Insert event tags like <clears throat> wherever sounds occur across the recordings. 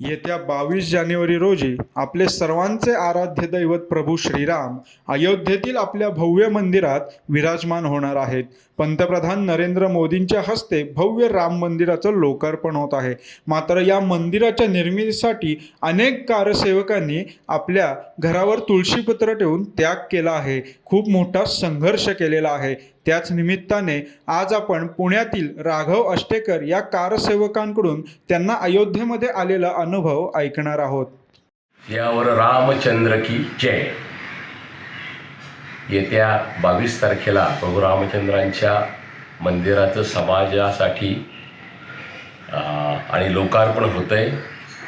येत्या बावीस जानेवारी रोजी आपले सर्वांचे आराध्य दैवत प्रभू श्रीराम अयोध्येतील आपल्या भव्य मंदिरात विराजमान होणार आहेत. पंतप्रधान नरेंद्र मोदींच्या हस्ते भव्य राम मंदिराचं लोकार्पण होत आहे. मात्र या मंदिराच्या निर्मितीसाठी अनेक कारसेवकांनी आपल्या घरावर तुळशीपत्र ठेवून त्याग केला आहे. खूप मोठा संघर्ष केलेला आहे. त्याच निमित्ताने आज आपण पुण्यातील राघव अष्टेकर या कारसेवकांकडून त्यांना अयोध्येमध्ये आलेला अनुभव ऐकणार आहोत. यावर रामचंद्र की जय. येत्या बावीस तारखेला प्रभू रामचंद्रांच्या मंदिराचं समाजासाठी आणि लोकार्पण होतं आहे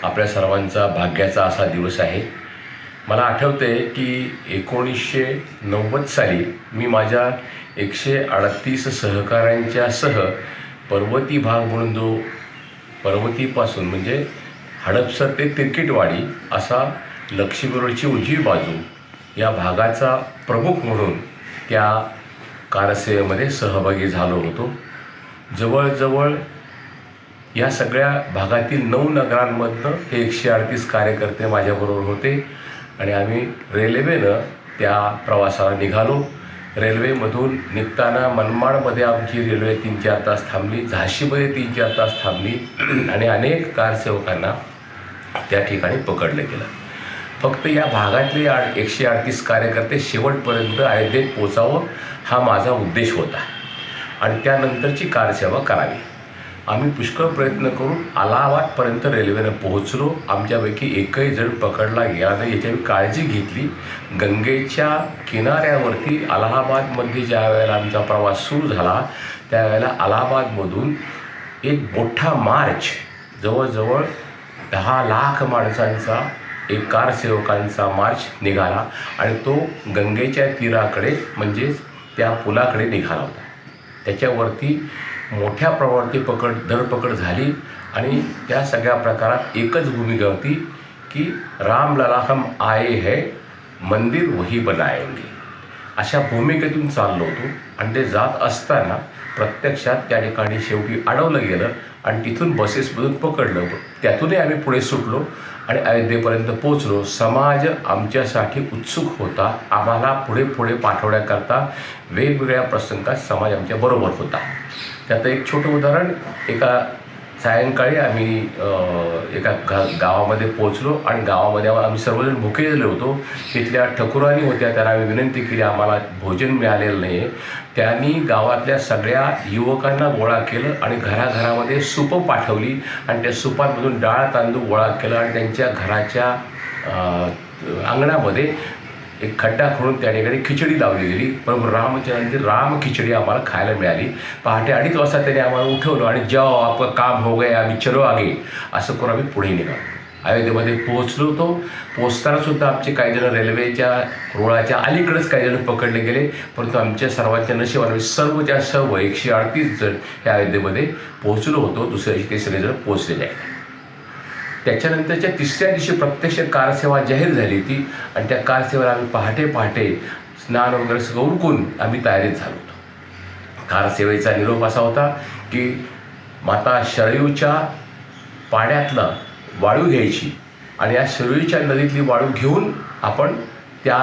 आपल्या सर्वांचा भाग्याचा असा दिवस आहे. मला आठवते की एकोणीसशे नव्वद साली मी माझ्या एकशे अडतीस सहकाऱ्यांच्या सह पर्वती भाग म्हणून जो पर्वतीपासून म्हणजे हडपसर ते तिरकिटवाडी असा लक्ष्मीरोडची उजवी बाजू या भागाचा प्रमुख म्हणून त्या कारसेवेमध्ये सहभागी झालो होतो. जवळजवळ या सगळ्या भागातील नऊ नगरांमधनं हे एकशे अडतीस कार्यकर्ते माझ्याबरोबर होते. आणि आम्ही रेल्वेनं त्या प्रवासाला निघालो. रेल्वेमधून निघताना मनमाडमध्ये आमची रेल्वे तीन चार तास थांबली झाशीमध्ये तीन चार तास थांबली आणि अनेक कारसेवकांना त्या ठिकाणी पकडलं गेलं. फक्त या भागातले आठ एकशे अडतीस कार्यकर्ते शेवटपर्यंत अयोध्येत पोचावं हा माझा उद्देश होता. आणि त्यानंतरची कारसेवा करावी. आम्ही पुष्कळ प्रयत्न करून अलाहाबादपर्यंत रेल्वेनं पोहोचलो. आमच्यापैकी एकही जण पकडला गेला नाही. याची आम्ही काळजी घेतली. गंगेच्या किनाऱ्यावरती अलाहाबादमध्ये ज्या वेळेला आमचा प्रवास सुरू झाला त्यावेळेला अलाहाबादमधून एक मोठा मार्च जवळजवळ दहा लाख माणसांचा एक कारसेवकांचा मार्च निघाला आणि तो गंगेच्या तीराकडे म्हणजेच त्या पुलाकडे निघाला होता. त्याच्यावरती मोठ्या प्रमाणावरती पकड धरपकड झाली आणि त्या सगळ्या प्रकारात एकच भूमिका होती की राम लला हम आए है मंदिर वही बनायंगे. अशा भूमिकेतून चाललो होतो. आणि ते जात असताना प्रत्यक्षात त्या ठिकाणी शेवटी अडवलं गेलं आणि तिथून बसेसमधून पकडलं त्यातूनही आम्ही पुढे सुटलो आणि अयोध्येपर्यंत पोचलो समाज आमच्यासाठी उत्सुक होता. आम्हाला पुढे पुढे पाठवण्याकरता वेगवेगळ्या प्रसंगात समाज आमच्या बरोबर होता. त्यात एक छोटं उदाहरण एका सायंकाळी आम्ही एका गा गावामध्ये पोचलो आणि गावामध्ये आम्ही सर्वजण भुकेलेले होतो. तिथल्या ठकुरांनी होत्या त्यांना आम्ही विनंती केली आम्हाला भोजन मिळालेलं नाही. आहे त्यांनी गावातल्या सगळ्या युवकांना गोळा केलं आणि घराघरामध्ये सूपं पाठवली आणि त्या सुपांमधून डाळ तांदूळ गोळा केला आणि त्यांच्या घराच्या अंगणामध्ये एक खड्डा खोडून त्या ठिकाणी खिचडी लावली गेली प्रभू रामचंद्रांची राम खिचडी आम्हाला खायला मिळाली. पहाटे अडीच वाजता त्याने आम्हाला उठवलं आणि जाओ आपलं काम हो गए आम्ही चलो आगे. असं करून आम्ही पुढे निघालो. अयोध्येमध्ये पोहोचलो होतो. पोचताना सुद्धा आमचे काही जण रेल्वेच्या रुळाच्या अलीकडेच काही जण पकडले गेले. परंतु आमच्या सर्वांच्या नशिबाने सर्वच्या सर्व एकशे अडतीस जण या अयोध्येमध्ये पोहोचलो होतो. दुसऱ्या दिवशी ते सगळेजण पोहोचलेले आहेत. त्याच्यानंतरच्या तिसऱ्या दिवशी प्रत्यक्ष कारसेवा जाहीर झाली ती आणि त्या कारसेवेला आम्ही पहाटे पहाटे स्नान वगैरे सगळं उरकून आम्ही तयारीत झालो होतो. कारसेवेचा निरोप असा होता की माता शरयूच्या पाण्यातलं वाळू घ्यायची आणि या शरयूच्या नदीतली वाळू घेऊन आपण त्या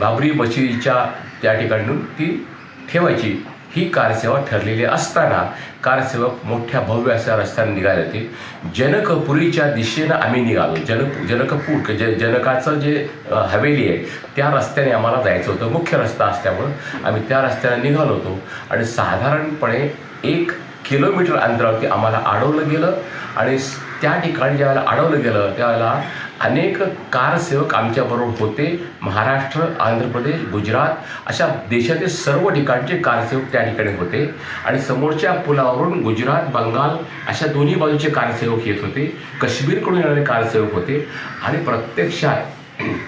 बाबरी मशिदीच्या त्या ठिकाणून ती ठेवायची. ही कारसेवा ठरलेली असताना कारसेवक मोठ्या भव्य अशा रस्त्याने निघाले होते. जनकपुरीच्या दिशेनं आम्ही निघालो. जनक जनकपूर ज जे जनकाचं जे हवेली आहे त्या रस्त्याने आम्हाला जायचं होतं. मुख्य रस्ता असल्यामुळं आम्ही त्या रस्त्याने निघालो होतो. आणि साधारणपणे एक किलोमीटर अंतरावरती आम्हाला अडवलं गेलं. आणि त्या ठिकाणी ज्यावेळेला अडवलं गेलं त्यावेळेला अनेक कारसेवक आमच्याबरोबर होते. महाराष्ट्र आंध्र प्रदेश गुजरात अशा देशातील सर्व ठिकाणचे कारसेवक त्या ठिकाणी होते. आणि समोरच्या पुलावरून गुजरात बंगाल अशा दोन्ही बाजूचे कारसेवक येत होते. काश्मीरकडून येणारे कारसेवक होते. आणि प्रत्यक्षात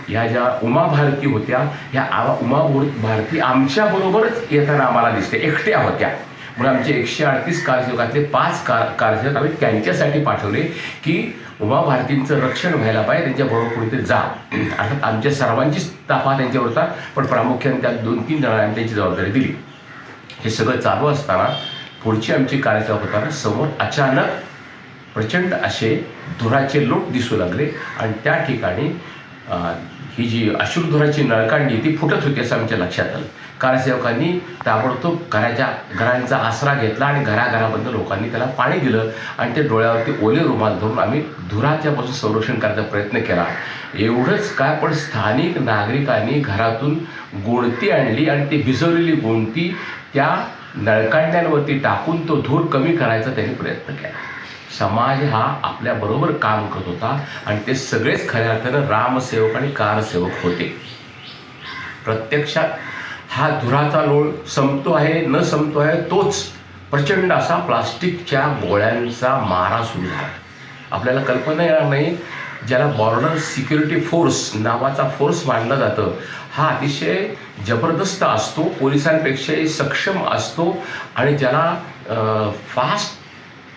ह्या ज्या उमा भारती होत्या ह्या आवा उमा भारती आमच्याबरोबरच येताना आम्हाला दिसते. एकट्या होत्या. म्हणून आमचे एकशे अडतीस कारसेवकातले पाच कार कारसेवक आम्ही त्यांच्यासाठी पाठवले की उमा भारतींचं रक्षण व्हायला पाहिजे त्यांच्याबरोबर ते जा. अर्थात आमच्या सर्वांचीच ताफा त्यांच्यावर होता पण प्रामुख्याने त्या दोन तीन जणांना आम्ही त्यांची जबाबदारी दिली. हे सगळं चालू असताना पुढची आमची कार्यसेवक होताना समोर अचानक प्रचंड असे धुराचे लोट दिसू लागले आणि त्या ठिकाणी ही जी अश्रुधुराची नळकांडी ती फुटत होती असं आमच्या लक्षात आलं. कारसेवकांनी ताबडतोब घराच्या घरांचा आसरा घेतला आणि घराघराबद्दल लोकांनी त्याला पाणी दिलं आणि ते डोळ्यावरती ओले रुमाल धरून आम्ही धुराच्यापासून संरक्षण करायचा प्रयत्न केला. एवढंच काय पण स्थानिक नागरिकांनी घरातून गोणती आणली आणि ती भिजवलेली गोणती त्या नळकांड्यांवरती टाकून तो धूर कमी करायचा त्यांनी प्रयत्न केला. समाज हा आपल्याबरोबर काम करत होता आणि ते सगळेच खऱ्या अर्थानं रामसेवक आणि कारसेवक होते. प्रत्यक्षात हा धुराचा लोळ संपतो आहे न संपतो आहे तोच प्रचंड असा प्लास्टिकच्या गोळ्यांचा मारा सुरू झाला. आपल्याला कल्पना येणार नाही ज्याला बॉर्डर सिक्युरिटी फोर्स नावाचा फोर्स मानला जातं. हा अतिशय जबरदस्त असतो पोलिसांपेक्षाही सक्षम असतो आणि ज्याला फास्ट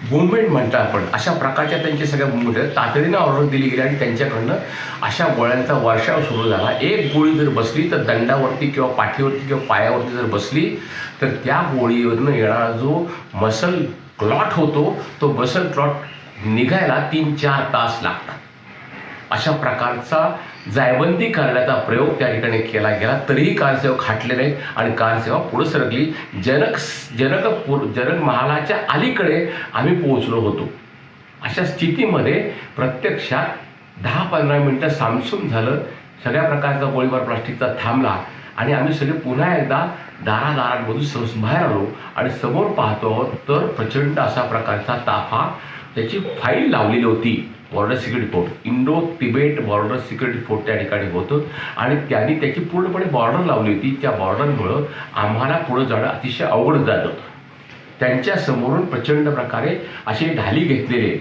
मुवमेंट म्हणतो आपण अशा प्रकारच्या त्यांच्या सगळ्या मुवमेंट तातडीनं ऑर्डर दिली गेली आणि त्यांच्याकडनं अशा गोळ्यांचा वर्षाव सुरू झाला. एक गोळी जर बसली तर दंडावरती किंवा पाठीवरती किंवा पायावरती जर बसली तर त्या गोळीवरनं येणारा जो मसल क्लॉट होतो तो मसल क्लॉट निघायला तीन चार तास लागतात. अशा प्रकारचा जायबंदी करण्याचा प्रयोग त्या ठिकाणी केला गेला. तरीही कारसेवा खाटले नाही आणि कारसेवा पुढे सरकली. जनक जनकपूर जनक महालाच्या अलीकडे आम्ही पोहोचलो होतो. अशा स्थितीमध्ये प्रत्यक्षात दहा पंधरा मिनटं सामसूम झालं. सगळ्या प्रकारचा गोळीबार प्लास्टिकचा थांबला आणि आम्ही सगळे पुन्हा एकदा दारादारांमधून सहज बाहेर आलो आणि समोर पाहतो आहोत तर प्रचंड असा प्रकारचा ताफा त्याची फाईल लावलेली होती. Border security force Indo Tibet border security force त्या ठिकाणी होतं. आणि त्यांनी त्याची पूर्णपणे बॉर्डर लावली होती. त्या बॉर्डरमुळं आम्हाला पुढं जाणं अतिशय अवघड जात होतं. त्यांच्या समोरून प्रचंड प्रकारे असे ढाली घेतलेले.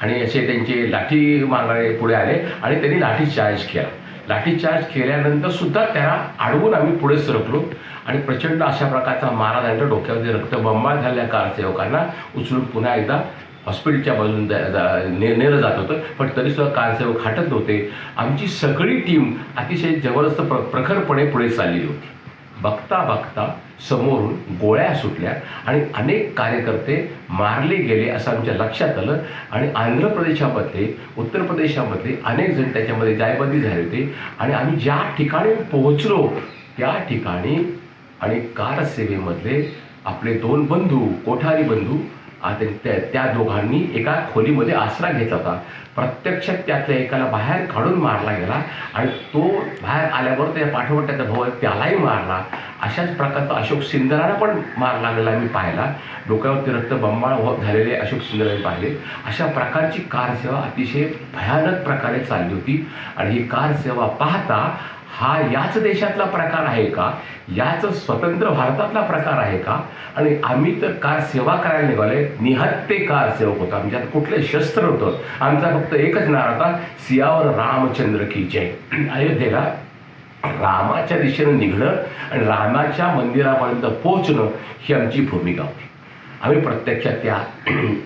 आणि असे त्यांचे लाठी मारणारे पुढे आले. आणि त्यांनी लाठी चार्ज केला. लाठी चार्ज केल्यानंतर सुद्धा त्याला अडवून आम्ही पुढे सरकलो. आणि प्रचंड अशा प्रकारचा मारा झाल्यानंतर डोक्यामध्ये रक्तबंबाळ झालेल्या कारसेवकांना उचलून पुन्हा एकदा हॉस्पिटलच्या बाजून जा- जा- ने नेलं जात होतं. पण तरीसुद्धा कारसेवक हटत नव्हते. आमची सगळी टीम अतिशय जबरदस्त प्र प्रखरपणे पुढे चाललेली होती. बघता बघता समोरून गोळ्या सुटल्या आणि अनेक कार्यकर्ते मारले गेले असं आमच्या लक्षात आलं आणि आंध्र प्रदेशामध्ये उत्तर प्रदेशामध्ये अनेक जण त्याच्यामध्ये जायबंदी झाले होते. आणि आम्ही ज्या ठिकाणी पोहोचलो त्या ठिकाणी आणि कारसेवेमधले आपले दोन बंधू कोठारी बंधू आता त्या त्या दोघांनी एका खोलीमध्ये आसरा घेतला होता. प्रत्यक्षात त्यातल्या एकाला बाहेर काढून मारला गेला आणि तो बाहेर आल्यावर त्या पाठोपाठ त्याचा भाऊ त्यालाही मारला. अशाच प्रकारचा अशोक सिंदराला पण मार लागलेला मी पाहिला. डोक्यावरती रक्त बंबाळ होत झालेले अशोक सिंदरा मी पाहिले. अशा प्रकारची कारसेवा अतिशय भयानक प्रकारे चालली होती. आणि ही कारसेवा पाहता हा याच देशातला प्रकार आहे का? याच स्वतंत्र भारतातला प्रकार आहे का? आणि आम्ही तर कार सेवा करायला निघाले निहत्ते कार सेवक होतो आमच्यात कुठले शस्त्र होतं आमचा फक्त एकच नारा होता सियावर रामचंद्र की जय. अयोध्येला रामाच्या दिशेनं निघणं आणि रामाच्या मंदिरापर्यंत पोहोचणं ही आमची भूमिका होती. आम्ही प्रत्यक्षात त्या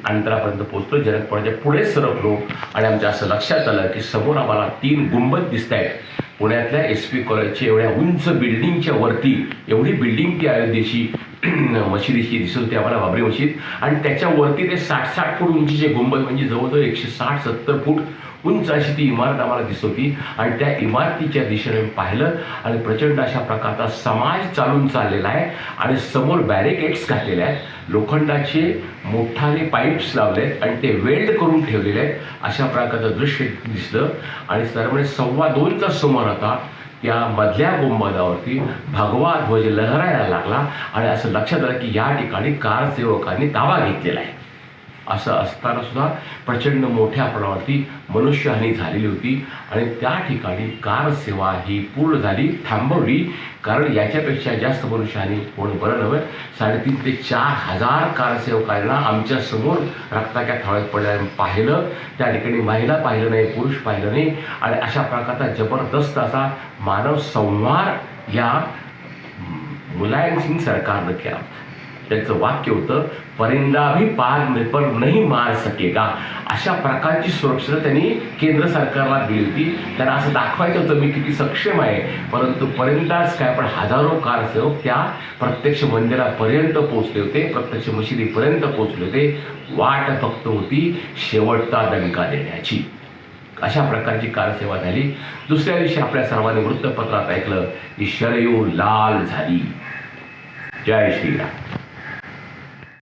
अंतरापर्यंत पोहोचलो जनकपुराच्या पुढे सरकलो आणि आमच्या असं लक्षात आलं की समोर आम्हाला तीन गुंबद दिसत आहेत पुण्यातल्या एस पी कॉलेजच्या एवढ्या उंच बिल्डिंगच्या वरती एवढी बिल्डिंग ती अयोध्येची <clears throat> मशिदीची दिसत होती आम्हाला बाबरी मशीद. आणि त्याच्यावरती ते साठ साठ फूट उंचीचे गुंबद म्हणजे जवळजवळ एकशे साठ सत्तर फूट उंच अशी ती इमारत आम्हाला दिसत होती. आणि त्या इमारतीच्या दिशेने पाहिलं आणि प्रचंड अशा प्रकारचा समाज चालून चाललेला आहे आणि समोर बॅरिकेड्स घातलेले आहेत. लोखंडाचे मोठाले पाईप्स लावले आहेत आणि ते वेल्ड करून ठेवलेले आहेत. अशा प्रकारचं दृश्य दिसलं. आणि सर्वांनी सव्वा दोनचा समोर होता त्या मधल्या गुंबदावरती भगवा ध्वज लहरायला लागला आणि असं लक्षात आलं की या ठिकाणी कारसेवकांनी ताबा घेतलेला आहे. असं असताना सुद्धा प्रचंड मोठ्या प्रमाणावरती मनुष्यहानी झालेली होती. आणि त्या ठिकाणी कार सेवा ही पूर्ण झाली थांबवली. कारण याच्यापेक्षा जास्त मनुष्यहानी होणं बरं नव्हे. साडेतीन ते चार हजार कारसेवकांना आमच्यासमोर रक्ताच्या थळ्यात पडल्या पाहिलं. त्या ठिकाणी महिला पाहिलं नाही पुरुष पाहिलं नाही. आणि अशा प्रकारचा जबरदस्त असा मानव संहार या मुलायम सिंग सरकारनं केला. त्यांचं वाक्य होतं परिंदा भी पार में पर नहीं मार सकेगा. अशा प्रकारची सुरक्षा त्यांनी केंद्र सरकारला दिली होती. त्यांना असं दाखवायचं होतं मी किती सक्षम आहे. परंतु परिंदाच काय पण हजारो कारसेवक त्या प्रत्यक्ष मंदिरापर्यंत पोहोचले होते प्रत्यक्ष मशिदीपर्यंत पोहोचले होते. वाट फक्त होती शेवटचा दणका देण्याची. अशा प्रकारची कारसेवा झाली. दुसऱ्या दिवशी आपल्या सर्वांनी वृत्तपत्रात ऐकलं की शरयू लाल झाली. जय श्रीराम.